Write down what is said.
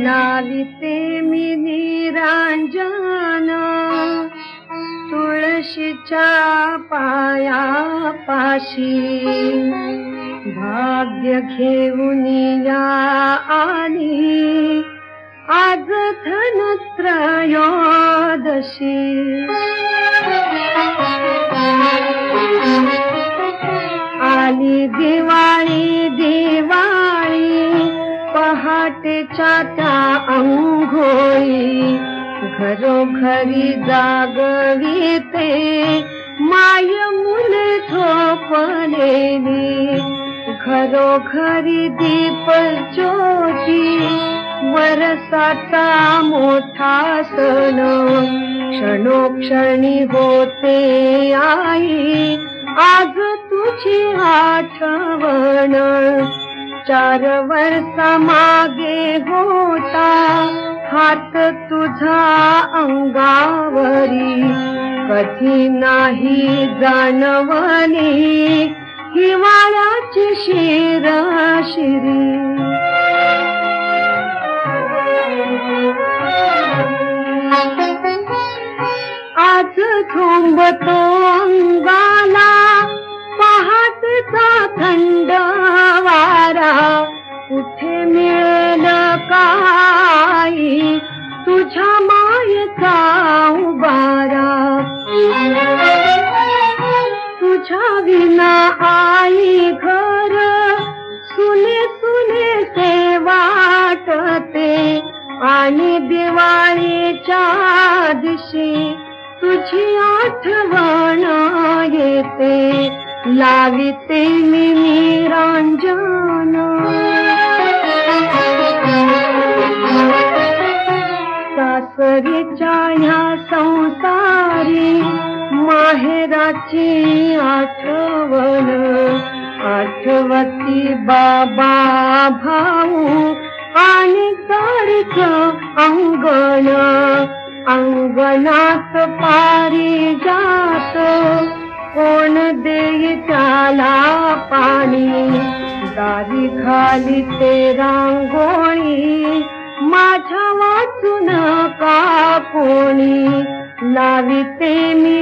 नाविते मी निरांजन तुळशीच्या पाया पाशी भाग्य घेऊन या आली आज धनत्रयोदशी. आली दिवाळी दिवा पहाटेच्या त्या अंघोळी घरोघरी जागविते. माय मुले झोपलेली घरोघरी दीप ज्योती वरसाचा मोठा सण क्षणोक्षणी होते आई. आज तुझी आठवण चार वर्षा मागे होता. हात तुझा अंगावरी. कधी नाही जाणवली हिवाळ्याची शिर आज झोंबतो कुठे मिळेल काही तुझ्या मायेचा उबारा. तुझ्या विना आई घर सुने सुने ते वाटते. आणि दिवाळीच्या दिवशी तुझी आठवण येते. लाविते मी निरांजन सासरीच्या ह्या संसारी माहेराची आठवण आठवती बाबा भाऊ आणि गाडीच अंगण अंगणात पारी जात. कोण देई त्याला पाणी दारी खाली ते रांगोळी माझ्या वाचून का कोणी लावी ते मी